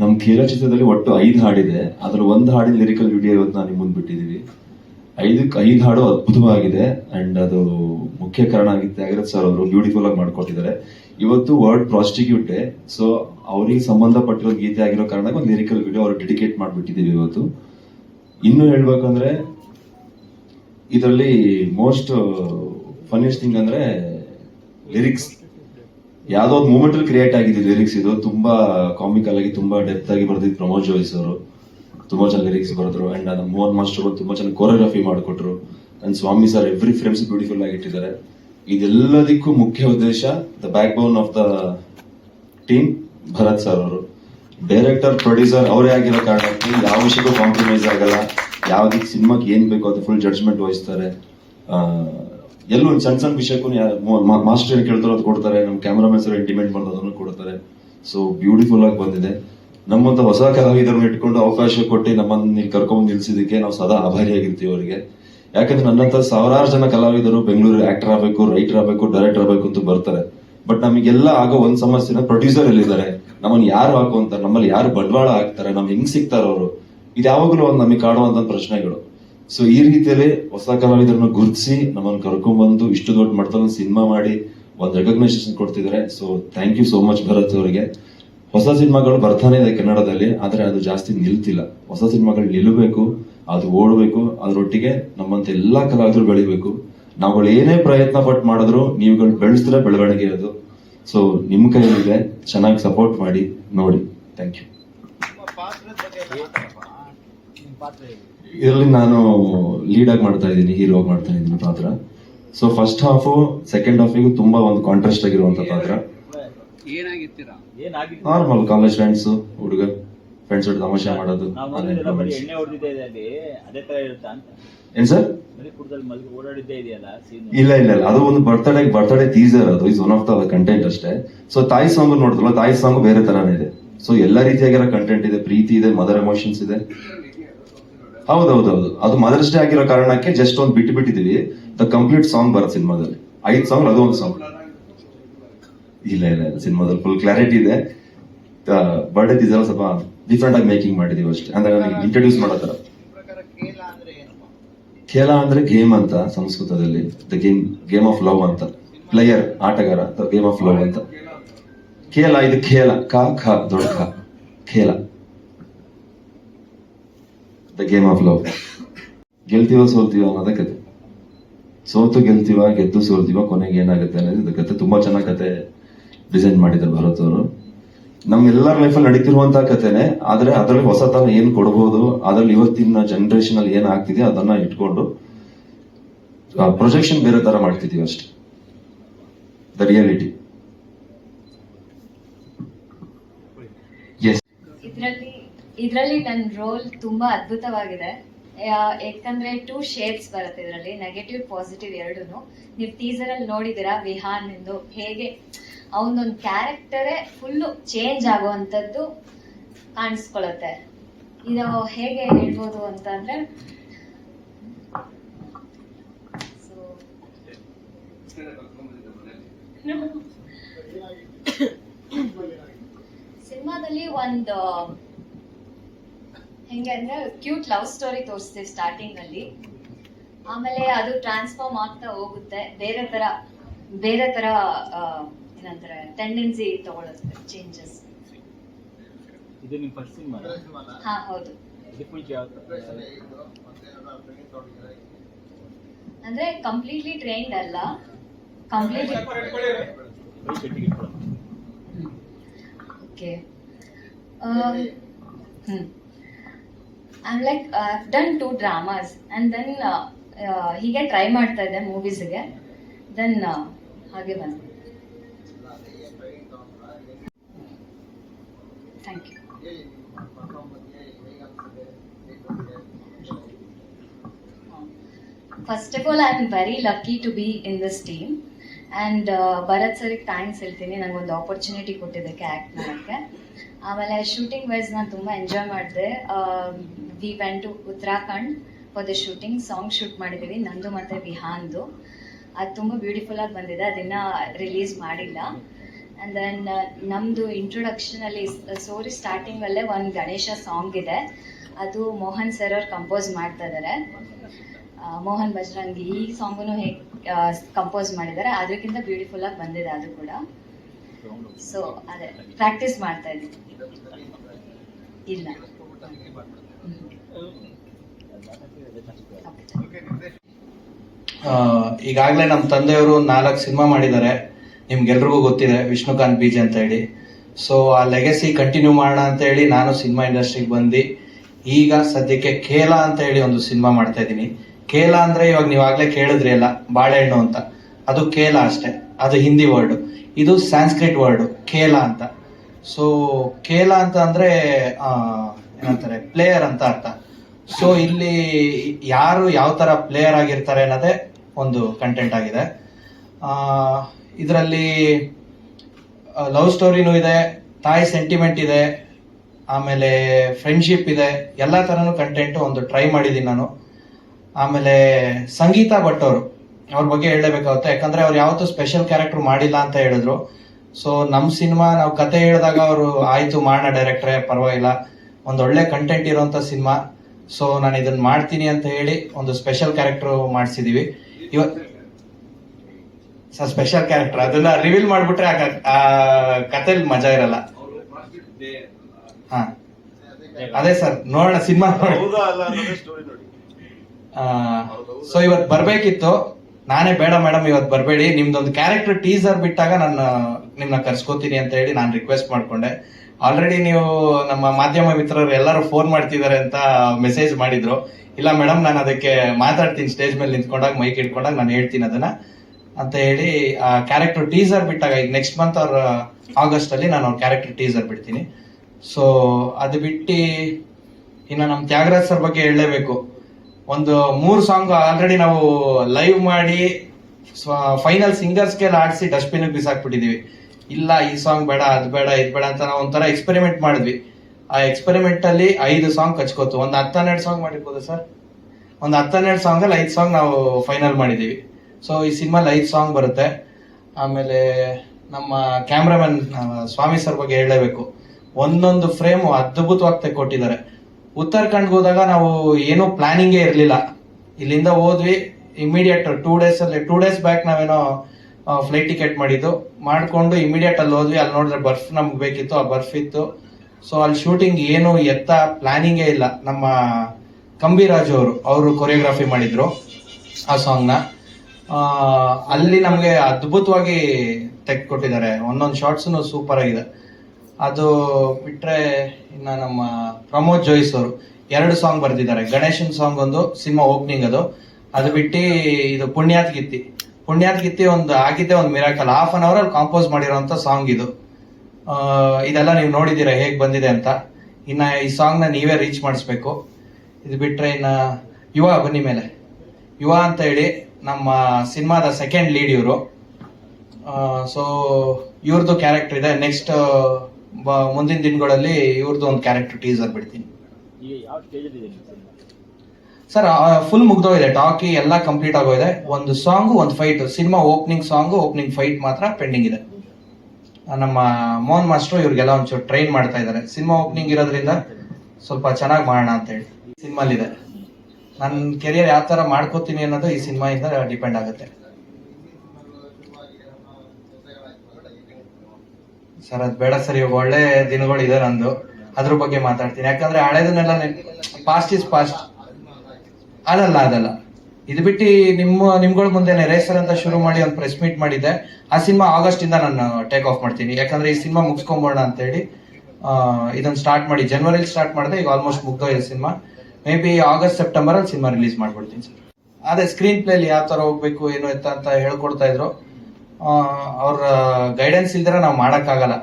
ನಮ್ ಕೇರ ಚಿತ್ರದಲ್ಲಿ ಒಟ್ಟು ಐದು ಹಾಡಿದೆ. ಅದ್ರ ಒಂದು ಹಾಡಿನ ಲಿರಿಕಲ್ ವಿಡಿಯೋ ಇವತ್ತು ನಾನು ನಿಮ್ಮ ಮುಂದೆ ಬಿಟ್ಟಿದ್ದೀವಿ ಐದಕ್ಕೆ ಐದು ಹಾಡು ಅದ್ಭುತವಾಗಿದೆ. ಅಂಡ್ ಅದು ಮುಖ್ಯ ಕಾರಣ ಆಗಿತ್ತು. ತ್ಯಾಗರಾಜ್ ಸರ್ ಅವರು ಬ್ಯೂಟಿಫುಲ್ ಆಗಿ ಮಾಡ್ಕೊಟ್ಟಿದ್ದಾರೆ. ಇವತ್ತು ವರ್ಡ್ ಪ್ರಾಸ್ಟಿಕ್ಯೂಟ್ ಸೊ ಅವ್ರಿಗೆ ಸಂಬಂಧಪಟ್ಟಿರೋ ಗೀತೆ ಆಗಿರೋ ಕಾರಣಕ್ಕೆ ಒಂದು ಲಿರಿಕಲ್ ವಿಡಿಯೋ ಅವ್ರು ಡೆಡಿಕೇಟ್ ಮಾಡ್ಬಿಟ್ಟಿದ್ದೀವಿ ಇವತ್ತು. ಇನ್ನು ಹೇಳ್ಬೇಕಂದ್ರೆ, ಇದರಲ್ಲಿ ಮೋಸ್ಟ್ ಫನ್ನಿಸ್ಟ್ ಥಿಂಗ್ ಅಂದ್ರೆ ಲಿರಿಕ್ಸ್ ಯಾವ್ದೋ ಒಂದು ಮೂಮೆಂಟ್ ಅಲ್ಲಿ ಕ್ರಿಯೇಟ್ ಆಗಿದೆ ಲಿರಿಕ್ಸ್ ಇದು. ತುಂಬಾ ಕಾಮಿಕಲ್ ಆಗಿ, ತುಂಬಾ ಡೆಪ್ತ್ ಆಗಿ ಬರ್ದಿದ್ದು ಪ್ರಮೋದ್ ಜೋಯಿಸ್ ಅವರು. ತುಂಬಾ ಚೆನ್ನಾಗಿ ಲಿರಿಕ್ಸ್ ಬರೆದ್ರು. ಅಂಡ್ ಆ ಮೋಹನ್ ಮಾಸ್ಟರ್ ತುಂಬಾ ಚೆನ್ನಾಗಿ ಕೊರಿಯೋಗ್ರಫಿ ಮಾಡಿಕೊಟ್ರು. And Swamy sir every frames beautiful ಆಗಿ ಇಟ್ಟಿದ್ದಾರೆ. ಇದೆಲ್ಲದಕ್ಕೂ ಮುಖ್ಯ ಉದ್ದೇಶ the backbone of the team Bharat sir ಅವರು. ಡೈರೆಕ್ಟರ್ ಪ್ರೊಡ್ಯೂಸರ್ ಅವರೇ ಆಗಿರೋ ಕಾರಣಕ್ಕೆ ಯಾವ ವಿಷಯಕ್ಕೂ ಕಾಂಪ್ರಮೈಸ್ ಆಗಲ್ಲ. ಯಾವ್ದಕ್ಕೆ ಸಿನಿಮಾಕ್ಕೆ ಏನ್ ಬೇಕೋ ಅದು ಫುಲ್ ಜಡ್ಜ್ಮೆಂಟ್ ವಹಿಸ್ತಾರೆ. ಎಲ್ಲೂ ಒಂದು ಸಣ್ಣ ಸಣ್ಣ ವಿಷಯಕ್ಕೂ ಮಾಸ್ಟರ್ ಏನು ಕೇಳ್ತಾರೋ ಅದು ಕೊಡ್ತಾರೆ, ನಮ್ಮ ಕ್ಯಾಮ್ರಾಮನ್ಸ್ ಇಂಟಿಮೇಟ್ ಮಾಡೋದು ಅದನ್ನು ಕೊಡ್ತಾರೆ. ಸೊ ಬ್ಯೂಟಿಫುಲ್ ಆಗಿ ಬಂದಿದೆ. ನಮ್ಮಂತ ಹೊಸ ಕಲಾವಿದರನ್ನು ಇಟ್ಕೊಂಡು ಅವಕಾಶ ಕೊಟ್ಟು ನಮ್ಮನ್ನ ಕರ್ಕೊಂಡ್ ನಿಲ್ಸಿದಕ್ಕೆ ನಾವು ಸದಾ ಆಭಾರಿಯಾಗಿರ್ತೀವಿ ಅವರಿಗೆ. ಯಾಕಂದ್ರೆ ನನ್ನಂತ ಸಾವಿರಾರು ಜನ ಕಲಾವಿದರು ಬೆಂಗಳೂರು ಆಕ್ಟರ್ ಆಗಬೇಕು ರೈಟರ್ ಆಗಬೇಕು ಡೈರೆಕ್ಟರ್ ಆಗಬೇಕು ಅಂತ ಬರ್ತಾರೆ. ಬಟ್ ನಮಗೆಲ್ಲ ಆಗೋ ಒಂದು ಸಮಸ್ಯೆನ ಪ್ರೊಡ್ಯೂಸರ್ ಎಲ್ಲಿದ್ದಾರೆ ನಮ್ಮನ್ನ ಯಾರು ಹಾಕುವಂತಾರೆ ನಮ್ಮಲ್ಲಿ ಯಾರು ಬಂಡವಾಳ ಹಾಕ್ತಾರೆ, ನಮ್ಗೆ ಹೆಂಗ್ ಸಿಗ್ತಾರ ಅವರು? ಇದು ಯಾವಾಗಲೂ ಒಂದು ನಮಗೆ ಕಾಡುವಂತ ಪ್ರಶ್ನೆಗಳು. ಸೊ ಈ ರೀತಿಯಲ್ಲಿ ಹೊಸ ಕಲಾವಿದರನ್ನು ಗುರುತಿಸಿ ನಮ್ಮನ್ನು ಕರ್ಕೊಂಡ್ಬಂದು ಇಷ್ಟು ದೊಡ್ಡ ಮಟ್ಟದಲ್ಲಿ ಸಿನಿಮಾ ಮಾಡಿ ಒಂದು ರೆಕಗ್ನೈಸೇಷನ್ ಕೊಡ್ತಿದ್ದಾರೆ. So thank you so much Bharat ಅವರಿಗೆ. ಹೊಸ ಸಿನಿಮಾಗಳು ಬರ್ತಾನೆ ಇದೆ ಕನ್ನಡದಲ್ಲಿ, ಆದರೆ ಅದು ಜಾಸ್ತಿ ನಿಲ್ತಿಲ್ಲ. ಹೊಸ ಸಿನಿಮಾಗಳು ನಿಲ್ಲಬೇಕು, ಅದು ಓಡಬೇಕು, ಅದರೊಟ್ಟಿಗೆ ನಮ್ಮಂತ ಎಲ್ಲಾ ಕಲಾವಿದರು ಬೆಳಿಬೇಕು. ನಾವುಗಳು ಏನೇ ಪ್ರಯತ್ನ ಪಟ್ಟು ಮಾಡಿದ್ರು ನೀವುಗಳು ಬೆಳೆಸಿದ್ರೆ ಬೆಳವಣಿಗೆ ಅದು ಸೊ ನಿಮ್ ಕೈಯಲ್ಲಿದೆ. ಚೆನ್ನಾಗಿ ಸಪೋರ್ಟ್ ಮಾಡಿ, ನೋಡಿ. ಥ್ಯಾಂಕ್ ಯು ಇದರಲ್ಲಿ ನಾನು ಲೀಡ್ ಆಗಿ ಮಾಡ್ತಾ ಇದ್ದೀನಿ ಹೀರೋ ಆಗಿ ಮಾಡ್ತಾ ಇದ್ದೀನಿ ಪಾತ್ರ. ಸೊ ಫಸ್ಟ್ ಹಾಫ್ ಸೆಕೆಂಡ್ ಹಾಫಿಗೂ ತುಂಬಾ ಒಂದು ಕಾಂಟ್ರಾಸ್ಟ್ ಆಗಿರುವಂತ ಪಾತ್ರ. ನಾರ್ಮಲ್ ಕಾಲೇಜ್ ಫ್ರೆಂಡ್ಸ್ ಹುಡುಗ ಫ್ರೆಂಡ್ಸ್ ಜೊತೆ ತಮಾಷೆ ಮಾಡೋದು ನಾವು ನೋಡಿದ್ರೆ ಎಣ್ಣೆ ಹೊಡೆದಿದ್ದೆ ಇದೆ ಅದೇ ತರ ಇರುತ್ತಾ ಅಂತ. ಏನ್ ಸರ್? ಇಲ್ಲ ಇಲ್ಲ ಇಲ್ಲ ಅದು ಒಂದು ಬರ್ತ್ಡೇ ಬರ್ತ್ಡೇ ಟೀಸರ್ ಅದು is one of the content ಅಷ್ಟೇ. ಸೊ ತಾಯಿ ಸಾಂಗ್ ನೋಡಿದ್ರಲ್ಲ ತಾಯಿ ಸಾಂಗ್ ಬೇರೆ ತರಾನೇ ಇದೆ. ಸೊ ಎಲ್ಲಾ ರೀತಿಯಾಗಿರೋ ಕಂಟೆಂಟ್ ಇದೆ ಪ್ರೀತಿ ಇದೆ ಮದರ್ ಎಮೋಷನ್ಸ್ ಇದೆ. ಹೌದೌದೌದು. ಅದು ಮದರ್ಸ್ ಡೇ ಆಗಿರೋ ಕಾರಣಕ್ಕೆ ಜಸ್ಟ್ ಒಂದು ಬಿಟ್ಟು ಬಿಟ್ಟಿದೀವಿ ದ ಕಂಪ್ಲೀಟ್ ಸಾಂಗ್ ಬರೋ ಸಿನಿಮಾದಲ್ಲಿ. ಐದ್ ಸಾಂಗ್ ಅದು ಒಂದು ಸಾಂಗ್ ಇಲ್ಲ ಇಲ್ಲ ಇಲ್ಲ. ಸಿನಿಮಾದಲ್ಲಿ ಫುಲ್ ಕ್ಲಾರಿಟಿ ಇದೆ. ಬರ್ಡೇ ಟೀಸರ್ ಸ್ವಲ್ಪ ಡಿಫ್ರೆಂಟ್ ಆಗಿ ಮೇಕಿಂಗ್ ಮಾಡಿದೀವಿ ಅಷ್ಟೇ. ಅಂದ್ರೆ ಇಂಟ್ರೊಡ್ಯೂಸ್ ಮಾಡೋ ತರ. ಖೇಲ ಅಂದ್ರೆ ಗೇಮ್ ಅಂತ ಸಂಸ್ಕೃತದಲ್ಲಿ. The game game of love ಅಂತ. ಪ್ಲೇಯರ್ ಆಟಗಾರ ಗೇಮ್ ಆಫ್ ಲವ್ ಅಂತ. ಖೇಲ ಇದು ಖೇಲ ಕಾ, ಖ, ದೊಡ್ಡ ಖ ಖೇಲ ದ ಗೇಮ್ ಆಫ್ ಲವ್ ಗೆಲ್ತೀವ ಸೋಲ್ತೀವ ಅನ್ನೋದೇ ಕತೆ. ಸೋತು ಗೆಲ್ತೀವ, ಗೆದ್ದು ಸೋಲ್ತೀವ, ಕೊನೆಗೆ ಏನಾಗುತ್ತೆ ಅನ್ನೋದು ಇದು ಕತೆ. ತುಂಬಾ ಚೆನ್ನಾಗಿ ಕತೆ ಡಿಸೈನ್ ಮಾಡಿದ್ದಾರೆ ಭರತ್ ಅವರು. ನಮ್ಮೆಲ್ಲರ ಲೈಫಲ್ಲಿ ನಡೀತಿರುವಂತಹ ಕತೆನೆ, ಆದ್ರೆ ಅದರಲ್ಲಿ ಹೊಸತನ ಏನ್ ಕೊಡಬಹುದು ಅದ್ರಲ್ಲಿ ಇವತ್ತಿನ ಜನರೇಷನ್ ಅಲ್ಲಿ ಏನ್ ಆಗ್ತಿದೆ ಅದನ್ನ ಇಟ್ಕೊಂಡು ಪ್ರೊಜೆಕ್ಷನ್ ಬೇರೆ ತರ ಮಾಡ್ತಿದೀವಿ ಅಷ್ಟೇ. ದ ರಿಯಾಲಿಟಿ ಇದರಲ್ಲಿ ನನ್ನ ರೋಲ್ ತುಂಬಾ ಅದ್ಭುತವಾಗಿದೆ. ಯಾಕಂದ್ರೆ ಟೂ ಶೇಡ್ಸ್ ಬರುತ್ತೆ ಇದರಲ್ಲಿ ನೆಗೆಟಿವ್ ಪಾಸಿಟಿವ್ ಎರಡೂ ನೀವು ಟೀಸರ್ ಅಲ್ಲಿ ನೋಡಿದಿರಾ ವಿಹಾನ್ ಎಂದು ಹೇಗೆ? ಅವನೊಂದು ಕ್ಯಾರೆಕ್ಟರೇ ಫುಲ್ಲು ಚೇಂಜ್ ಆಗುವಂಥದ್ದು ಕಾಣಿಸ್ಕೊಳ್ಳುತ್ತೆ ಇದು ಹೇಗೆ ಹೇಳ್ಬೋದು ಅಂತಂದ್ರೆ ಸೊ ಸಿನಿಮಾದಲ್ಲಿ ಒಂದು ಹೆಂಗೆ ಅಂದ್ರೆ ಕ್ಯೂಟ್ ಲವ್ ಸ್ಟೋರಿ ತೋರಿಸ್ತೀವಿ ಸ್ಟಾರ್ಟಿಂಗ್ ಅಲ್ಲಿ. ಆಮೇಲೆ ಅದು ಟ್ರಾನ್ಸ್ಫಾರ್ಮ್ ಆಗ್ತಾ ಹೋಗುತ್ತೆ. ಬೇರೆ ತರ ಬೇರೆ ತರ ಏನಂತಾರೆ ಟೆಂಡೆನ್ಸಿ ತಗೊಳ್ಳುತ್ತೆ ಚೇಂಜಸ್ ಇದು ನಿಮ್ಮ ಫಸ್ಟ್ ಸಿನಿಮಾ ಹಾ ಹೌದು. ಅಂದ್ರೆ ಕಂಪ್ಲೀಟ್ಲಿ ಟ್ರೈನ್ಡ್ ಅಲ್ಲ. Completely. Okay hmm. I'm like done to dramas and then ಹೀಗೆ ಟ್ರೈ ಮಾಡ್ತಾ ಇದ್ದೆ ಮೂವೀಸ್ಗೆ ದೆನ್ ಹಾಗೆ ಬಂದೆ thank you first of all I am very lucky to be in this team and Bharat ಸರಿಗೆ ಥ್ಯಾಂಕ್ಸ್ ಹೇಳ್ತೀನಿ. ನನಗೊಂದು ಆಪರ್ಚುನಿಟಿ ಕೊಟ್ಟಿದ್ದಕ್ಕೆ ಆ್ಯಕ್ಟ್ ಮಾಡೋಕ್ಕೆ. ಆಮೇಲೆ ಶೂಟಿಂಗ್ ವೈಸ್ ನಾನು ತುಂಬ ಎಂಜಾಯ್ ಮಾಡಿದೆ. We went to Uttarakhand for the shooting song shoot ಮಾಡಿದ್ದೀವಿ. ನಂದು ಮತ್ತು ವಿಹಾನ್ದು. ಅದು ತುಂಬ ಬ್ಯೂಟಿಫುಲ್ ಆಗಿ ಬಂದಿದೆ. ಅದನ್ನ ರಿಲೀಸ್ ಮಾಡಿಲ್ಲ. ಆ್ಯಂಡ್ ದೆನ್ ನಮ್ಮದು ಇಂಟ್ರೊಡಕ್ಷನಲ್ಲಿ ಸ್ಟೋರಿ ಸ್ಟಾರ್ಟಿಂಗ್ ಅಲ್ಲೇ ಒಂದು ಗಣೇಶ ಸಾಂಗ್ ಇದೆ. ಅದು ಮೋಹನ್ ಸರ್ ಅವ್ರು ಕಂಪೋಸ್ ಮಾಡ್ತಾ ಇದ್ದಾರೆ ಮೋಹನ್ ಬಜರಂಗಿ ಈ ಸಾಂಗನ್ನು ಹೇಗೆ ಕಂಪೋಸ್ ಮಾಡಿದ್ದಾರೆ. ಅದಕ್ಕಿಂತ ಬ್ಯೂಟಿಫುಲ್ ಆಗಿ ಬಂದಿದೆ ಅದು ಕೂಡ. ಸೊ ಅದೇ ಪ್ರಾಕ್ಟೀಸ್ ಮಾಡ್ತಾ ಇದ್ದೀನಿ ಇಲ್ಲ. ಈಗಾಗಲೇ ನಮ್ಮ ತಂದೆಯವರು ನಾಲ್ಕು ಸಿನಿಮಾ ಮಾಡಿದ್ದಾರೆ. ನಿಮ್ಗೆಲ್ರಿಗೂ ಗೊತ್ತಿದೆ, ವಿಷ್ಣುಕಾಂತ್ ಬೀಜ ಅಂತ ಹೇಳಿ. ಸೊ ಆ ಲೆಗಸಿ ಕಂಟಿನ್ಯೂ ಮಾಡೋಣ ಅಂತ ಹೇಳಿ ನಾನು ಸಿನಿಮಾ ಇಂಡಸ್ಟ್ರಿಗೆ ಬಂದು, ಈಗ ಸದ್ಯಕ್ಕೆ ಖೇಲ ಅಂತ ಹೇಳಿ ಒಂದು ಸಿನಿಮಾ ಮಾಡ್ತಾ ಇದ್ದೀನಿ. ಖೇಲ ಅಂದ್ರೆ ಇವಾಗ ನೀವು ಆಗಲೇ ಕೇಳಿದ್ರಿ ಅಲ್ಲ, ಬಾಳೆಹಣ್ಣು ಅಂತ. ಅದು ಖೇಲ ಅಷ್ಟೇ, ಅದು ಹಿಂದಿ ವರ್ಡ್ ಇದು ಸ್ಯಾನ್ಸ್ಕ್ರಿಟ್ ವರ್ಡ್ ಖೇಲ ಅಂತ. ಸೊ ಖೇಲ ಅಂತ ಅಂದ್ರೆ ಏನಂತಾರೆ ಪ್ಲೇಯರ್ ಅಂತ ಅರ್ಥ. ಸೊ ಇಲ್ಲಿ ಯಾರು ಯಾವ ತರ ಪ್ಲೇಯರ್ ಆಗಿರ್ತಾರೆ ಅನ್ನೋದೇ ಒಂದು ಕಂಟೆಂಟ್ ಆಗಿದೆ. ಇದರಲ್ಲಿ ಲವ್ ಸ್ಟೋರಿನೂ ಇದೆ, ತಾಯಿ ಸೆಂಟಿಮೆಂಟ್ ಇದೆ, ಆಮೇಲೆ ಫ್ರೆಂಡ್ಶಿಪ್ ಇದೆ, ಎಲ್ಲ ಥರನೂ ಕಂಟೆಂಟ್ ಒಂದು ಟ್ರೈ ಮಾಡಿದ್ದೀನಿ ನಾನು. ಆಮೇಲೆ ಸಂಗೀತ ಭಟ್ ಅವರು ಅವ್ರ ಬಗ್ಗೆ ಹೇಳಲೇಬೇಕಾಗುತ್ತೆ. ಯಾಕಂದ್ರೆ ಅವ್ರು ಯಾವತ್ತೂ ಸ್ಪೆಷಲ್ ಕ್ಯಾರೆಕ್ಟರ್ ಮಾಡಿಲ್ಲ ಅಂತ ಹೇಳಿದ್ರು. ಸೊ ನಮ್ಮ ಸಿನಿಮಾ ನಾವು ಕತೆ ಹೇಳಿದಾಗ ಅವರು, ಆಯ್ತು ಮಾಡೋಣ ಡೈರೆಕ್ಟ್ರೆ, ಪರವಾಗಿಲ್ಲ. ಒಂದು ಒಳ್ಳೆ ಕಂಟೆಂಟ್ ಇರುವಂತ ಸಿನಿಮಾ ಸೊ ನಾನು ಇದನ್ನ ಮಾಡ್ತೀನಿ ಅಂತ ಹೇಳಿ ಒಂದು ಸ್ಪೆಷಲ್ ಕ್ಯಾರೆಕ್ಟರ್ ಮಾಡಿಸಿದೀವಿ. ಸರ್ ಸ್ಪೆಷಲ್ ಕ್ಯಾರೆಕ್ಟರ್ ಅದನ್ನ ರಿವೀಲ್ ಮಾಡ್ಬಿಟ್ರೆ ಆ ಕಥೆಲಿ ಮಜಾ ಇರಲ್ಲ. ಹಾ. ಅದೇ ಸರ್ ನೋಡೋಣ ಸಿನಿಮಾ ಸೊ ಇವತ್ ಬರ್ಬೇಕಿತ್ತು. ನಾನೇ ಬೇಡ ಮೇಡಮ್ ಇವತ್ ಬರಬೇಡಿ. ನಿಮ್ದೊಂದು ಕ್ಯಾರೆಕ್ಟರ್ ಟೀಸರ್ ಬಿಟ್ಟಾಗ ನಾನು ನಿಮ್ನ ಕರ್ಸ್ಕೋತೀನಿ ಅಂತ ಹೇಳಿ ನಾನು ರಿಕ್ವೆಸ್ಟ್ ಮಾಡ್ಕೊಂಡೆ. ಆಲ್ರೆಡಿ ನೀವು ನಮ್ಮ ಮಾಧ್ಯಮ ಮಿತ್ರರು ಎಲ್ಲರೂ ಫೋನ್ ಮಾಡ್ತಿದ್ದಾರೆ ಅಂತ ಮೆಸೇಜ್ ಮಾಡಿದ್ರು. ಇಲ್ಲ ಮೇಡಮ್ ನಾನು ಅದಕ್ಕೆ ಮಾತಾಡ್ತೀನಿ ಸ್ಟೇಜ್ ಮೇಲೆ ನಿಂತ್ಕೊಂಡಾಗ ಮೈಕ್ ಇಟ್ಕೊಂಡಾಗ ನಾನು ಹೇಳ್ತೀನಿ ಅದನ್ನ ಅಂತ ಹೇಳಿ, ಆ ಕ್ಯಾರೆಕ್ಟರ್ ಟೀಸರ್ ಬಿಟ್ಟಾಗ, ಈಗ ನೆಕ್ಸ್ಟ್ ಮಂತ್ ಅವ್ರ ಆಗಸ್ಟ್ ಅಲ್ಲಿ ನಾನು ಕ್ಯಾರೆಕ್ಟರ್ ಟೀಸರ್ ಬಿಡ್ತೀನಿ. ಸೊ ಅದು ಬಿಟ್ಟು ಇನ್ನು ನಮ್ಮ ತ್ಯಾಗರಾಜ್ ಸರ್ ಬಗ್ಗೆ ಹೇಳಲೇಬೇಕು. ಒಂದು ಮೂರು ಸಾಂಗ್ ಆಲ್ರೆಡಿ ನಾವು ಲೈವ್ ಮಾಡಿ ಫೈನಲ್ ಸಿಂಗರ್ಸ್ಗೆಲ್ಲ ಆಡಿಸಿ ಡಸ್ಟ್ಬಿನ್ ಬಿಸಾಕ್ಬಿಟ್ಟಿದೀವಿ ಇಲ್ಲ, ಈ ಸಾಂಗ್ ಬೇಡ, ಅದು ಬೇಡ, ಇದು ಬೇಡ ಅಂತ ನಾವು ಒಂಥರ ಎಕ್ಸ್ಪೆರಿಮೆಂಟ್ ಮಾಡಿದ್ವಿ. ಆ ಎಕ್ಸ್ಪೆರಿಮೆಂಟ್ ಅಲ್ಲಿ ಐದು ಸಾಂಗ್ ಕಚ್ಕೋತು ಒಂದು ಹತ್ತನ್ನೆರಡು ಸಾಂಗ್ ಮಾಡಿರ್ಬೋದು ಸರ್ ಒಂದು ಹತ್ತನ್ನೆರಡು ಸಾಂಗ್ ಅಲ್ಲಿ ಐದು ಸಾಂಗ್ ನಾವು ಫೈನಲ್ ಮಾಡಿದೀವಿ. ಸೊ ಈ ಸಿನಿಮಾಲಿ ಐದು ಸಾಂಗ್ ಬರುತ್ತೆ. ಆಮೇಲೆ ನಮ್ಮ ಕ್ಯಾಮ್ರಾಮನ್ ಸ್ವಾಮಿ ಸರ್ ಬಗ್ಗೆ ಹೇಳಲೇಬೇಕು ಒಂದೊಂದು ಫ್ರೇಮ್ ಅದ್ಭುತವಾಗಿ ತೆಕ್ಕೊಟ್ಟಿದ್ದಾರೆ ಉತ್ತರಾಖಂಡ್ಗೆ ಹೋದಾಗ ನಾವು ಏನೂ ಪ್ಲಾನಿಂಗೇ ಇರಲಿಲ್ಲ. ಇಲ್ಲಿಂದ ಹೋದ್ವಿ ಇಮಿಡಿಯೇಟ್ ಟೂ ಡೇಸ್ ಅಲ್ಲಿ ಟೂ ಡೇಸ್ ಬ್ಯಾಕ್ ನಾವೇನೋ ಫ್ಲೈಟ್ ಟಿಕೆಟ್ ಮಾಡಿದ್ದು. ಮಾಡ್ಕೊಂಡು ಇಮಿಡಿಯೇಟ್ ಅಲ್ಲಿ ಹೋದ್ವಿ. ಅಲ್ಲಿ ನೋಡಿದ್ರೆ ಬರ್ಫ್ ನಮ್ಗೆ ಬೇಕಿತ್ತು. ಆ ಬರ್ಫ್ ಇತ್ತು. ಸೊ ಅಲ್ಲಿ ಶೂಟಿಂಗ್ ಏನು ಎತ್ತ ಪ್ಲಾನಿಂಗೇ ಇಲ್ಲ. ನಮ್ಮ ಕಂಬಿರಾಜು ಅವರು ಅವರು ಕೊರಿಯೋಗ್ರಫಿ ಮಾಡಿದ್ರು ಆ ಸಾಂಗ್ನ ಅಲ್ಲಿ ನಮಗೆ ಅದ್ಭುತವಾಗಿ ತೆಗೆದುಕೊಟ್ಟಿದ್ದಾರೆ. ಒಂದೊಂದು ಶಾರ್ಟ್ಸ್ನು ಸೂಪರ್ ಆಗಿದೆ. ಅದು ಬಿಟ್ರೆ ಇನ್ನು ನಮ್ಮ ಪ್ರಮೋದ್ ಜೋಯಿಸ್ ಅವರು ಎರಡು ಸಾಂಗ್ ಬರೆದಿದ್ದಾರೆ. ಗಣೇಶನ್ ಸಾಂಗ್ ಒಂದು ಸಿನಿಮಾ ಓಪನಿಂಗ್ ಅದು. ಅದು ಬಿಟ್ಟು ಇದು ಪುಣ್ಯಾತ್ ಗಿತ್ತಿ. ಪುಣ್ಯಾತ್ ಗಿತ್ತಿ ಒಂದು ಆಗಿದ್ದೆ ಒಂದು ಮಿರಾಕಲ್. ಹಾಫ್ ಅನ್ ಅಲ್ಲಿ ಕಾಂಪೋಸ್ ಮಾಡಿರೋಂಥ ಸಾಂಗ್ ಇದು. ಇದೆಲ್ಲ ನೀವು ನೋಡಿದ್ದೀರಾ, ಹೇಗೆ ಬಂದಿದೆ ಅಂತ. ಇನ್ನ ಈ ಸಾಂಗ್ನ ನೀವೇ ರೀಚ್ ಮಾಡಿಸ್ಬೇಕು. ಇದು ಬಿಟ್ರೆ ಇನ್ನ ಯುವ ಬನ್ನಿ ಮೇಲೆ. ಯುವ ಅಂತ ಹೇಳಿ ನಮ್ಮ ಸಿನಿಮಾದ ಸೆಕೆಂಡ್ ಲೀಡ್ ಇವರು. ಸೊ ಇವ್ರದ್ದು ಕ್ಯಾರೆಕ್ಟರ್ ಇದೆ. ನೆಕ್ಸ್ಟ್ ಮುಂದಿನ ದಿನಗಳಲ್ಲಿ ಇವ್ರದ್ದು ಒಂದು ಕ್ಯಾರೆಕ್ಟರ್ ಟೀಸರ್ ಬಿಡ್ತೀನಿ. ಸರ್ ಫುಲ್ ಮುಗ್ದೋಗಿದೆ ಟಾಕಿ ಎಲ್ಲ ಕಂಪ್ಲೀಟ್ ಆಗೋಗಿದೆ. ಒಂದು ಸಾಂಗ್ ಒಂದು fight cinema opening song opening fight ಮಾತ್ರ ಪೆಂಡಿಂಗ್ ಇದೆ. ನಮ್ಮ ಮೋಹನ್ ಮಾಸ್ಟರ್ ಇವ್ರಿಗೆಲ್ಲ ಒಂಚೂರು ಟ್ರೈನ್ ಮಾಡ್ತಾ ಇದ್ದಾರೆ. ಸಿನಿಮಾ ಓಪನಿಂಗ್ ಇರೋದ್ರಿಂದ ಸ್ವಲ್ಪ ಚೆನ್ನಾಗಿ ಮಾಡೋಣ ಅಂತ ಹೇಳಿ. ಸಿನಿಮಾಲಿದೆ ನನ್ನ ಕೆರಿಯರ್ ಯಾವ ತರ ಮಾಡ್ಕೋತೀನಿ ಅನ್ನೋದು ಈ ಸಿನಿಮಾ ಇಂದ ಡಿಪೆಂಡ್ ಆಗುತ್ತೆ. ಸರ್ ಅದು ಬೇಡ ಸರ್ ಇವಾಗ ಒಳ್ಳೆ ಇದೆ ನಂದು. ಅದ್ರ ಬಗ್ಗೆ ಮಾತಾಡ್ತೀನಿ. ಯಾಕಂದ್ರೆ ಹಳೆದನ್ನೆಲ್ಲ ಪಾಸ್ಟ್ ಇಸ್ ಪಾಸ್ಟ್ ಅದಲ್ಲ ಅದಲ್ಲ. ಇದು ಬಿಟ್ಟು ನಿಮ್ಮ, ನಿಮ್ಗಳ ಮುಂದೆನೆ ರೇಸರ್ ಅಂತ ಶುರು ಮಾಡಿ ಒಂದು ಪ್ರೆಸ್ ಮೀಟ್ ಮಾಡಿದ್ದೆ. ಆ ಸಿನಿಮಾ ಆಗಸ್ಟ್ ಇಂದ ನಾನು ಟೇಕ್ ಆಫ್ ಮಾಡ್ತೀನಿ. ಯಾಕಂದ್ರೆ ಈ ಸಿನಿಮಾ ಮುಗಿಸ್ಕೊಂಬೋಣ ಅಂತ ಹೇಳಿ ಇದನ್ನ ಸ್ಟಾರ್ಟ್ ಮಾಡಿ ಜನವರಿಲಿ ಸ್ಟಾರ್ಟ್ ಮಾಡಿದೆ, ಈಗ ಆಲ್ಮೋಸ್ಟ್ ಮುಗ್ದೋಗಿದೆ ಸಿನಿಮಾ. ಮೇ ಬಿ ಆಗಸ್ಟ್ ಸೆಪ್ಟೆಂಬರ್ ಅಲ್ಲಿ ಸಿನಿಮಾ ರಿಲೀಸ್ ಮಾಡ್ಬಿಡ್ತೀನಿ ಸರ್. ಅದೇ ಸ್ಕ್ರೀನ್ ಪ್ಲೇಲಿ ಯಾವ ತರ ಹೋಗ್ಬೇಕು, ಏನು ಎತ್ತ ಅಂತ ಹೇಳ್ಕೊಡ್ತಾ ಇದ್ರು. ಅವ್ರ ಗೈಡೆನ್ಸ್ ಇಲ್ದಿರ ನಾವು ಮಾಡೋಕ್ಕಾಗಲ್ಲ.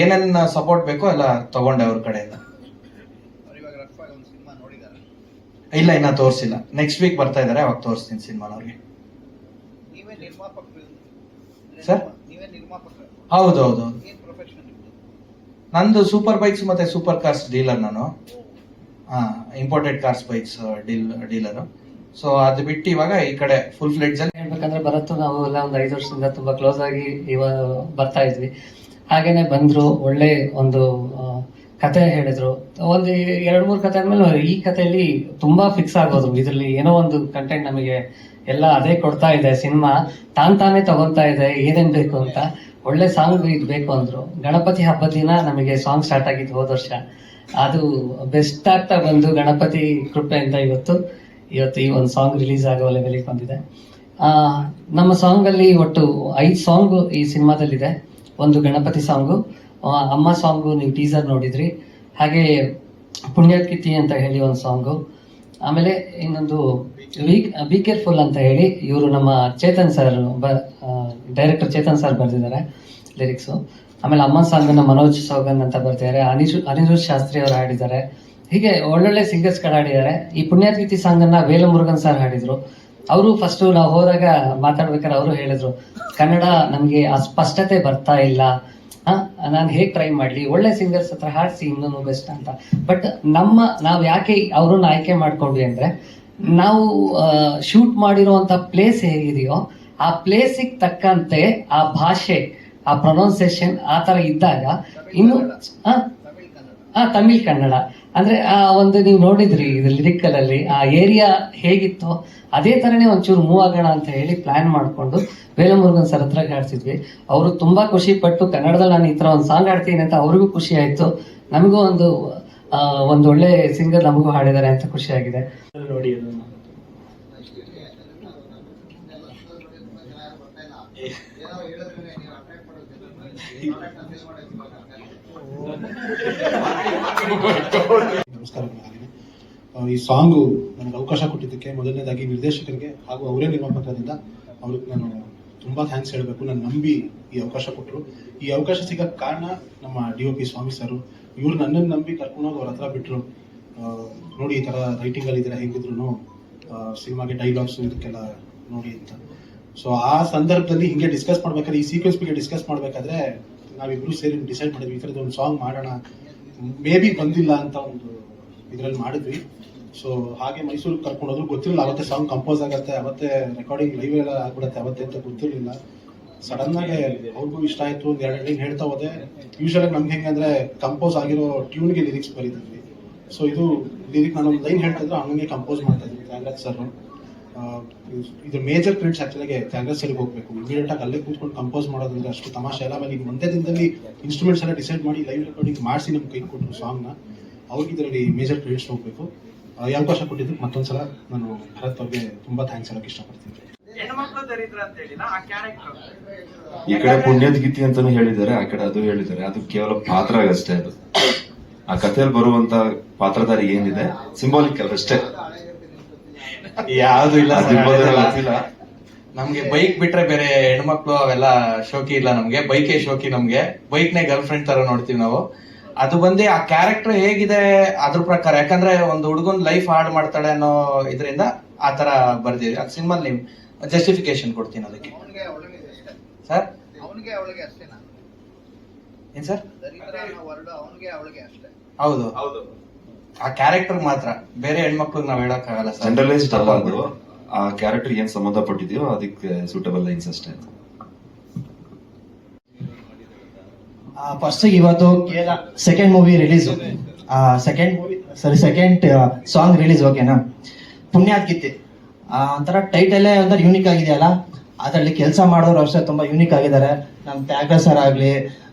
ಏನೇನ್ ಸಪೋರ್ಟ್ ಬೇಕೋ ಎಲ್ಲ ತಗೊಂಡೆ ಅವ್ರ ಕಡೆಯಿಂದ ಅವ್ರು ಇವಾಗ ರಫ್ ಆಗಿ ಒಂದು ಸಿನಿಮಾ ನೋಡಿದಾರೆ ಇಲ್ಲ ಇನ್ನ ತೋರಿಸಿಲ್ಲ. ನೆಕ್ಸ್ಟ್ ವೀಕ್ ಬರ್ತಾ ಇದಾರೆ ಅವಾಗ ತೋರಿಸ್ತೀನಿ ಸಿನಿಮಾ ಅವ್ರಿಗೆ ಸರ್? ಹೌದು ಹೌದು ನಂದು ಸೂಪರ್ ಬೈಕ್ಸ್ ಮತ್ತೆ ಸೂಪರ್ ಕಾರ್ಸ್ ಡೀಲರ್ ನಾನು. ಹಾ imported cars bikes deal dealer so ಅದು ಬಿಟ್ಟು ಇವಾಗ ಈ ಕಡೆ ಫುಲ್ ಫ್ಲೆಡ್ಜ್ ಅಲ್ಲಿ ಹೇಳ್ಬೇಕಂದ್ರೆ ಭರತ್ ನಾವು ಎಲ್ಲ ಒಂದು ಐದು ವರ್ಷದಿಂದ ತುಂಬಾ ಕ್ಲೋಸ್ ಆಗಿ ಇವಾಗ ಬರ್ತಾ ಇದ್ವಿ. ಹಾಗೇನೆ ಬಂದ್ರು ಒಳ್ಳೆ ಒಂದು ಕತೆ ಹೇಳಿದ್ರು. ಒಂದು ಎರಡ್ ಮೂರು ಕತೆ ಆದ್ಮೇಲೆ ಈ ಕಥೆಯಲ್ಲಿ ತುಂಬಾ ಫಿಕ್ಸ್ ಆಗೋದು. ಇದ್ರಲ್ಲಿ ಏನೋ ಒಂದು ಕಂಟೆಂಟ್ ನಮಗೆ ಎಲ್ಲ ಅದೇ ಕೊಡ್ತಾ ಇದೆ ಸಿನಿಮಾ ತಾನ್ ತಾನೇ ತಗೊಂತಾ ಇದೆ ಏನೇನ್ ಬೇಕು ಅಂತ. ಒಳ್ಳೆ ಸಾಂಗ್ ಇದು ಬೇಕು ಅಂದ್ರು. ಗಣಪತಿ ಹಬ್ಬದ ದಿನ ನಮಗೆ ಸಾಂಗ್ ಸ್ಟಾರ್ಟ್ ಆಗಿದ್ದು ಹೋದ ವರ್ಷ. ಅದು ಬೆಸ್ಟ್ ಆಗ್ತಾ ಬಂದು ಗಣಪತಿ ಕೃಪೆಯಿಂದ ಇವತ್ತು ಇವತ್ತು ಈ ಒಂದು ಸಾಂಗ್ ರಿಲೀಸ್ ಆಗೋ ಲೆವೆಲಿಗೆ ಬಂದಿದೆ. ಆ, ನಮ್ಮ ಸಾಂಗ್ ಅಲ್ಲಿ ಒಟ್ಟು ಐದು ಸಾಂಗ್ ಈ ಸಿನಿಮಾದಲ್ಲಿದೆ. ಒಂದು ಗಣಪತಿ ಸಾಂಗು ಅಮ್ಮ ಸಾಂಗು ನೀವು ಟೀಸರ್ ನೋಡಿದ್ರಿ. ಹಾಗೆ ಪುಣ್ಯಕಿತಿ ಅಂತ ಹೇಳಿ ಒಂದು ಸಾಂಗು. ಆಮೇಲೆ ಇನ್ನೊಂದು ವೀಕ್ ಬಿ ಕೇರ್ಫುಲ್ ಅಂತ ಹೇಳಿ ಇವರು ನಮ್ಮ Chetan sir director Chetan sir ಬರೆದಿದ್ದಾರೆ ಲಿರಿಕ್ಸು ಆಮೇಲೆ ಅಮ್ಮ ಸಾಂಗನ್ನು ಮನೋಜ್ ಸೌಗನ್ ಅಂತ ಬರ್ತಿದ್ದಾರೆ ಅನಿಶು ಅನಿರುದ್ಧ್ ಶಾಸ್ತ್ರಿ ಅವರು ಹಾಡಿದ್ದಾರೆ. ಹೀಗೆ ಒಳ್ಳೊಳ್ಳೆ ಸಿಂಗರ್ಸ್ಗಳು ಹಾಡಿದ್ದಾರೆ. ಈ ಪುಣ್ಯಾತ್ಗೀತಿ ಸಾಂಗ್ ಅನ್ನ ವೇಲಮುರುಗನ್ ಸರ್ ಹಾಡಿದ್ರು. ಅವರು ಫಸ್ಟ್ ನಾವು ಹೋದಾಗ ಮಾತಾಡ್ಬೇಕಾದ್ರೆ ಅವರು ಹೇಳಿದ್ರು, ಕನ್ನಡ ನಮ್ಗೆ ಆ ಸ್ಪಷ್ಟತೆ ಬರ್ತಾ ಇಲ್ಲ. ನಾನು ಹೇಗ್ ಟ್ರೈ ಮಾಡ್ಲಿ? ಒಳ್ಳೆ ಸಿಂಗರ್ಸ್ ಹತ್ರ ಹಾಡಿಸಿ ಇನ್ನೂ ಬೆಸ್ಟ್ ಅಂತ. ಬಟ್ ನಮ್ಮ, ನಾವು ಯಾಕೆ ಅವ್ರನ್ನ ಆಯ್ಕೆ ಮಾಡ್ಕೊಂಡ್ವಿ ಅಂದ್ರೆ, ನಾವು ಶೂಟ್ ಮಾಡಿರುವಂತ ಪ್ಲೇಸ್ ಹೇಗಿದೆಯೋ, ಆ ಪ್ಲೇಸಿಗೆ ತಕ್ಕಂತೆ ಆ ಭಾಷೆ, ಆ ಪ್ರೊನೌನ್ಸಿಯೇಷನ್ ಆ ತರ ಇದ್ದಾಗ, ಇನ್ನು ಹಾ ತಮಿಳ್ ಕನ್ನಡ. ಅಂದ್ರೆ ಆ ಒಂದು ನೀವು ನೋಡಿದ್ರಿ ಇದು ಲಿರಿಕಲ್ ಅಲ್ಲಿ ಆ ಏರಿಯಾ ಹೇಗಿತ್ತು ಅದೇ ತರನೇ ಒಂಚೂರು ಮೂವ್ ಆಗೋಣ ಅಂತ ಹೇಳಿ ಪ್ಲಾನ್ ಮಾಡ್ಕೊಂಡು ವೇಲಮುರುಗನ್ ಸರ್ ಹತ್ರ ಹಾಡ್ಸಿದ್ವಿ ಅವರು ತುಂಬಾ ಖುಷಿ ಪಟ್ಟು ಕನ್ನಡದಲ್ಲಿ ನಾನು ಈ ತರ ಒಂದು ಸಾಂಗ್ ಆಡ್ತೀನಿ ಅಂತ ಅವ್ರಿಗೂ ಖುಷಿ ಆಯ್ತು. ನಮಗೂ ಒಂದು ಆ, ಒಂದು ಒಳ್ಳೆ ಸಿಂಗರ್ ನಮಗೂ ಹಾಡಿದ್ದಾರೆ ಅಂತ ಖುಷಿ ಆಗಿದೆ. ನೋಡಿ ಅದನ್ನ ಏನೋ ಹೇಳಿದ್ರೆ ನೀವು ಅಟ್ರಾಕ್ಟ್ ಈ ಸಾಂಗು ನನಗೆ ಅವಕಾಶ ಕೊಟ್ಟಿದ್ದಕ್ಕೆ ಮೊದಲನೇದಾಗಿ ನಿರ್ದೇಶಕರಿಗೆ ಹಾಗೂ ಅವರೇ ನಿರ್ಮಾಪಕರಿಂದ ಅವ್ರಿಗೆ ನಾನು ತುಂಬಾ ಥ್ಯಾಂಕ್ಸ್ ಹೇಳಬೇಕು. ನಾನು ನಂಬಿ ಈ ಅವಕಾಶ ಕೊಟ್ಟರು ಈ ಅವಕಾಶ ಸಿಗಕ್ಕೆ ಕಾರಣ ನಮ್ಮ D O P Swamy sir ಇವ್ರು ನನ್ನನ್ನು ನಂಬಿ ಕರ್ಕೊಂಡೋಗಿ ಅವ್ರ ಹತ್ರ ಬಿಟ್ಟರು ನೋಡಿ ಈ ಥರ ರೈಟಿಂಗಲ್ಲಿ ಇದ್ದೀರಾ ಹೆಂಗಿದ್ರು ಸಿನಿಮಾಗೆ ಡೈಲಾಗ್ಸ್ ಇದಕ್ಕೆಲ್ಲ ನೋಡಿ ಅಂತ. ಸೊ ಆ ಸಂದರ್ಭದಲ್ಲಿ ಹಿಂಗೆ ಡಿಸ್ಕಸ್ ಮಾಡ್ಬೇಕಾದ್ರೆ, ಈ ಸೀಕ್ವೆನ್ಸ್ ಬಗ್ಗೆ ಡಿಸ್ಕಸ್ ಮಾಡ್ಬೇಕಾದ್ರೆ ನಾವಿಬ್ರು ಸೇರಿ ಡಿಸೈಡ್ ಮಾಡಿದ್ವಿ, ಈ ಒಂದು ಸಾಂಗ್ ಮಾಡೋಣ ಮೇ ಬಿ ಬಂದಿಲ್ಲ ಅಂತ ಒಂದು ಇದ್ರಲ್ಲಿ ಮಾಡಿದ್ವಿ. ಸೊ ಹಾಗೆ ಮೈಸೂರಿಗೆ ಕರ್ಕೊಂಡು ಹೋದ್ರು, ಗೊತ್ತಿರಲಿಲ್ಲ, ಅವತ್ತೇ ಸಾಂಗ್ ಕಂಪೋಸ್ ಆಗತ್ತೆ, ಅವತ್ತೇ ರೆಕಾರ್ಡಿಂಗ್ ಲೈವ್ ಎಲ್ಲ ಆಗ್ಬಿಡತ್ತೆ, ಅವತ್ತೇ ಅಂತ ಗೊತ್ತಿರಲಿಲ್ಲ. ಸಡನ್ ಆಗಿ ಅವ್ರಿಗೂ ಇಷ್ಟ ಆಯ್ತು, ಒಂದು ಎರಡು ಲೈನ್ ಹೇಳ್ತಾ ಹೋದೆ. ಯೂಶಲ್ ಆಗಿ ನಮ್ಗೆ ಹೆಂಗೆ ಅಂದ್ರೆ ಕಂಪೋಸ್ ಆಗಿರೋ ಟ್ಯೂನ್ಗೆ ಲಿರಿಕ್ಸ್ ಬರೀತಿದ್ವಿ. ಸೊ ಇದು ಲಿರಿಕ್ ಒಂದು ಲೈನ್ ಹೇಳ್ತಾ ಇದ್ರು ಹಂಗೆ ಕಂಪೋಸ್ ಮಾಡ್ತಾ ಇದ್ವಿ. ತ್ಯಾಗರಾಜ್ ಸರ್ ಇದು ಮೇಜರ್ ಕ್ರೆಡಿಟ್ಸ್ ಆಕ್ಚುಲಿಗೆ ತ್ಯಾಗರಾಜ್ ಸರಿಗೆ ಹೋಗ್ಬೇಕು. ಇಮಿಡಿಯೇಟ್ ಆಗಿ ಅಲ್ಲೇ ಕೂತ್ಕೊಂಡು ಕಂಪೋಸ್ ಮಾಡೋದಂದ್ರೆ ಅಷ್ಟು ತಮಾಷೆ ಎಲ್ಲ ಆಮೇಲೆ ಈಗ ಒಂದೇ ದಿನದಲ್ಲಿ ಇನ್ಸ್ಟ್ರೂಮೆಂಟ್ಸ್ ಎಲ್ಲ ಡಿಸೈಡ್ ಮಾಡಿ ಲೈವ್ ರೆಕಾರ್ಡಿಂಗ್ ಮಾಡಿಸಿ ನಮ್ಗೆ ಕೈ ಕೊಟ್ಟರು ಸಾಂಗ್ನ ಅವ್ರಿಗೆ ಇದರಲ್ಲಿ ಮೇಜರ್ ಕ್ರೆಡಿಟ್ಸ್ ಹೋಗ್ಬೇಕು. ಆ, ಈ ಅವಕಾಶ ಕೊಟ್ಟಿದ್ದಕ್ಕೆ ಮತ್ತೊಂದ್ಸಲ ನಾನು ಭರತ್ ಅವ್ರಿಗೆ ತುಂಬಾ ಥ್ಯಾಂಕ್ಸ್ ಹೇಳಕ್ ಇಷ್ಟಪಡ್ತೀನಿ. ಈ ಕಡೆ ಪುಣ್ಯದ ಗೀತಿ ಅಂತಾನು ಹೇಳಿದ್ದಾರೆ ಆ ಕಡೆ ಅದು ಹೇಳಿದ್ದಾರೆ. ಅದು ಕೇವಲ ಪಾತ್ರ ಅಷ್ಟೇ ಅದು. ಆ ಕಥೆಯಲ್ಲಿ ಬರುವಂತ ಪಾತ್ರಧಾರಿ ಏನಿದೆ ಸಿಂಬಾಲಿಕ್ ಅಷ್ಟೇ. ಯಾವ್ದು ಇಲ್ಲ sir, ನಮ್ಗೆ ಬೈಕ್ ಬಿಟ್ರೆ ಬೇರೆ ಹೆಣ್ಮಕ್ಳು ಅವೆಲ್ಲ ಶೋಕಿ ಇಲ್ಲ ನಮ್ಗೆ. ಬೈಕೇ ಶೋಕಿ ನಮ್ಗೆ. ಬೈಕ್ ನೇ ಗರ್ಲ್ ಫ್ರೆಂಡ್ ತರ ನೋಡ್ತೀವಿ ನಾವು. ಅದು ಬಂದು ಆ ಕ್ಯಾರೆಕ್ಟರ್ ಹೇಗಿದೆ ಅದ್ರ ಪ್ರಕಾರ. ಯಾಕಂದ್ರೆ ಒಂದು ಹುಡುಗನ್ ಲೈಫ್ ಹಾಡ್ ಮಾಡ್ತಾಳೆ ಅನ್ನೋ ಇದರಿಂದ ಆ ತರ ಬರ್ದಿದೆ. ಅದು ಸಿನಿಮಾ ನೀವು ಜಸ್ಟಿಫಿಕೇಶನ್ ಕೊಡ್ತೀನಿ ಅದಕ್ಕೆ. ಅವನಿಗೆ ಅವಳಿಗೆ ಅಷ್ಟೇ. ಸರ್ ಅವನಿಗೆ ಅವಳಿಗೆ ಅಷ್ಟೇನಾ? ಏನ್ ಸರ್ ದರಿದ್ರ ಅನ್ನೋ ವರ್ಡ್ ಅವನಿಗೆ ಅವಳಿಗೆ ಅಷ್ಟೇ. ಹೌದು. ಹೌದು. ಆ ಕ್ಯಾರೆಕ್ಟರ್ ಮಾತ್ರ. ಬೇರೆ ಹೆಣ್ಮಕ್ಳಿಗೆ ನಾವ್ ಹೇಳಕ್ಕಾಗಲ್ಲ ಸರ್. ಜನರಲೈಸ್ಡ್ ಅಲ್ಲ ಅದು ಆ ಕ್ಯಾರೆಕ್ಟರ್ ಏನ್ ಸಂಬಂಧಪಟ್ಟಿದೆಯೋ ಅದಕ್ಕೆ ಸೂಟಬಲ್ ಲೈನ್ಸ್ ಅಷ್ಟೇ. ಫಸ್ಟ್ ಇವತ್ತು ಕೇಳ second movie release second movie sorry second song release ಓಕೆನಾ ಪುಣ್ಯ ಆ, ಒಂಥರ ಟೈಟಲ್ಲೇ ಒಂಥರ ಯೂನಿಕ್ ಆಗಿದೆಯಲ್ಲ ಅದರಲ್ಲಿ ಕೆಲಸ ಮಾಡೋರು ಅಷ್ಟೇ ತುಂಬಾ ಯೂನಿಕ್ ಆಗಿದ್ದಾರೆ. ನಮ್ಮ ತ್ಯಾಗ ಸರ್ ಆಗಲಿ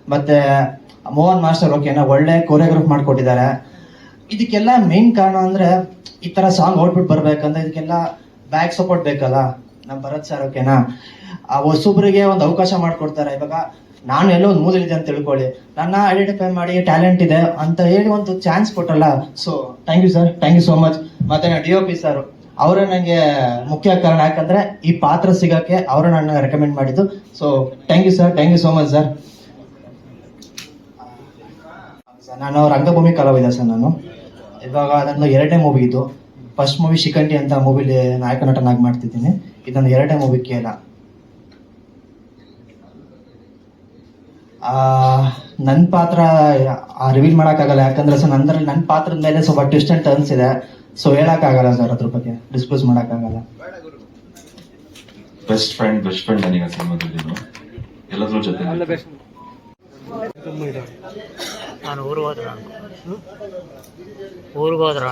ಮತ್ತೆ ಮೋಹನ್ ಮಾಸ್ಟರ್ ಓಕೆನಾ ಒಳ್ಳೆ ಕೊರಿಯೋಗ್ರಾಫ್ ಮಾಡ್ಕೊಟ್ಟಿದ್ದಾರೆ. ಇದಕ್ಕೆಲ್ಲ ಮೇನ್ ಕಾರಣ ಅಂದ್ರೆ ಈ ತರ ಸಾಂಗ್ ಔಟ್ಬಿಟ್ ಬರ್ಬೇಕಂದ್ರೆ ಇದಕ್ಕೆಲ್ಲ ಬ್ಯಾಕ್ ಸಪೋರ್ಟ್ ಬೇಕಲ್ಲ? ನಮ್ಮ ಭರತ್ ಸರ್ ಓಕೆನಾ ಆ ಹೊಸೊಬ್ರಿಗೆ ಒಂದು ಅವಕಾಶ ಮಾಡ್ಕೊಡ್ತಾರೆ. ಇವಾಗ ನಾನು ಎಲ್ಲೋ ಒಂದು ಇದೆ ಅಂತ ತಿಳ್ಕೊಳ್ಳಿ. ನನ್ನ ಐಡೆಂಟಿಫೈ ಮಾಡಿ ಟ್ಯಾಲೆಂಟ್ ಇದೆ ಅಂತ ಹೇಳಿ ಒಂದು chance ಕೊಟ್ಟಲ್ಲ so thank you sir thank you so much ಮತ್ತೆ ಡಿ ಒ ಪಿ ಸರ್ ಅವರೇ ನನಗೆ ಮುಖ್ಯ ಕಾರಣ. ಯಾಕಂದ್ರೆ ಈ ಪಾತ್ರ ಸಿಗಕ್ಕೆ ಅವರು ನನ್ನ ರೆಕಮೆಂಡ್ ಮಾಡಿದ್ದು. So thank you sir thank you so much sir ನಾನು ರಂಗಭೂಮಿ ಕಲಾವಿದ ಸರ್ ನಾನು. ಇವಾಗ ನನ್ನ ಎರಡನೇ ಮೂವಿ ಇದು. ಫಸ್ಟ್ ಮೂವಿ ಶಿಖಂಡಿ ಅಂತ ಮೂವಿಲಿ ನಾಯಕ ನಟನಾಗಿ ಮಾಡ್ತಿದ್ದೀನಿ. ಇದು ನನ್ನ ಎರಡನೇ ಮೂವಿ ಕೇಳ. ನನ್ನ ಪಾತ್ರ ರಿವೀಲ್ ಮಾಡೋಕ್ಕಾಗಲ್ಲ. ಯಾಕಂದ್ರೆ ಸರ್ ನಂದ್ರಲ್ಲಿ ನನ್ನ ಪಾತ್ರದ ಮೇಲೆ ಸ್ವಲ್ಪ ಟ್ವಿಸ್ಟ್ ಅಂಡ್ ಟರ್ನ್ಸ್ ಇದೆ. ಸೊ ಹೇಳೋಕ್ಕಾಗಲ್ಲ ಸರ್ ಅದ್ರ ಬಗ್ಗೆ. ಡಿಸ್ಕ್ಲೋಸ್ ಮಾಡೋಕ್ಕಾಗಲ್ಲ. ಬೆಸ್ಟ್ ಫ್ರೆಂಡ್ ಬೆಸ್ಟ್ ಫ್ರೆಂಡ್ ನನಗೆ ಸಿನಿಮಾದಲ್ಲಿ ಎಲ್ಲದ್ರ ಜೊತೆ ನಾನು ಊರಿಗೆ ಹೋದ್ರ ಊರಿಗೆ ಹೋದ್ರ